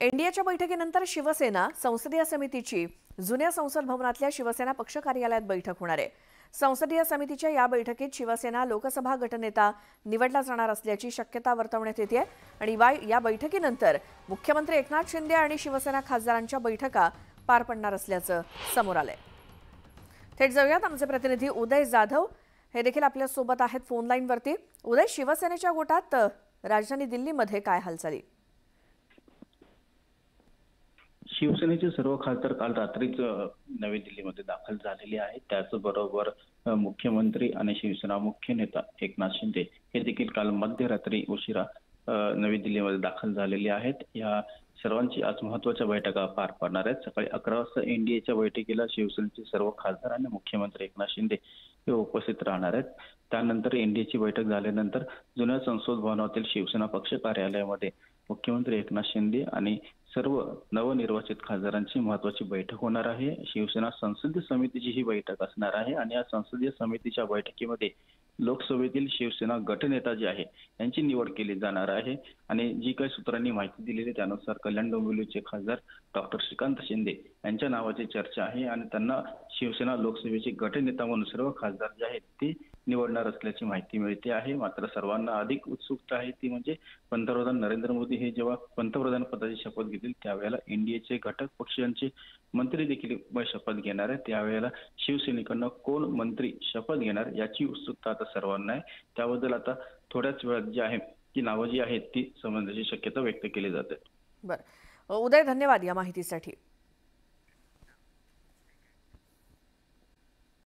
एनडीएच्या बैठकीनंतर शिवसेना संसदीय समितीची जुन्या संसद भवनातल्या शिवसेना पक्ष कार्यालयात बैठक होणार आहे. संसदीय समितीच्या या बैठकीत शिवसेना लोकसभा गटनेता निवडला जाणार असल्याची शक्यता वर्तवण्यात येते आणि या बैठकीनंतर मुख्यमंत्री एकनाथ शिंदे आणि शिवसेना खासदारांच्या बैठका पार पडणार असल्याचं समोर आलंय. थेट जाऊयात आमचे प्रतिनिधी उदय जाधव. हे देखील आपल्यासोबत आहेत फोन लाईनवरती. उदय शिवसेनेच्या गोटात राजधानी दिल्लीमध्ये काय हालचाली? शिवसेनेचे सर्व खासदार काल रात्रीच नवी दिल्लीमध्ये दाखल झालेले आहेत. त्याचबरोबर मुख्यमंत्री आणि शिवसेना मुख्य नेता एकनाथ शिंदे हे देखील काल मध्यरात्री उशिरा नवी दिल्लीमध्ये दाखल झालेले आहेत. या सर्वांची आज महत्त्वाच्या बैठका पार पडणार आहेत. सकाळी अकरा वाजता एनडीएच्या बैठकीला शिवसेनेचे सर्व खासदार आणि मुख्यमंत्री एकनाथ शिंदे हे उपस्थित राहणार आहेत. त्यानंतर एनडीएची बैठक झाल्यानंतर जुन्या संसद भवनातील शिवसेना पक्ष कार्यालयामध्ये मुख्यमंत्री एकनाथ शिंदे आणि सर्व नवनिर्वाचित खासदारांची महत्वाची बैठक होणार आहे. शिवसेना संसदीय समितीची ही बैठक असणार आहे आणि या संसदीय समितीच्या बैठकीमध्ये लोकसभेतील शिवसेना गटनेता जे आहे यांची निवड केली जाणार आहे. आणि जी काही सूत्रांनी माहिती दिलेली त्यानुसार कल्याण डोंबिवलीचे खासदार डॉक्टर श्रीकांत शिंदे यांच्या नावाची चर्चा आहे. आणि त्यांना शिवसेना लोकसभेचे गटनेता म्हणून सर्व खासदार जे आहेत ते निवडणार असल्याची माहिती मिळते आहे. मात्र सर्वांना अधिक उत्सुकता आहे ती म्हणजे पंतप्रधान नरेंद्र मोदी हे जेव्हा पंतप्रधान पदाची शपथ घेतील त्यावेळेला एनडीएचे घटक पक्षांचे मंत्री देखील शपथ घेणार आहे त्यावेळेला शिवसैनिकांना कोण मंत्री शपथ घेणार याची उत्सुकता आता सर्वांना आहे. त्याबद्दल आता थोड्याच वेळात जे आहे ती नावं जी आहेत ती संबंधाची शक्यता व्यक्त केली जाते. बरं. उदय धन्यवाद या माहितीसाठी.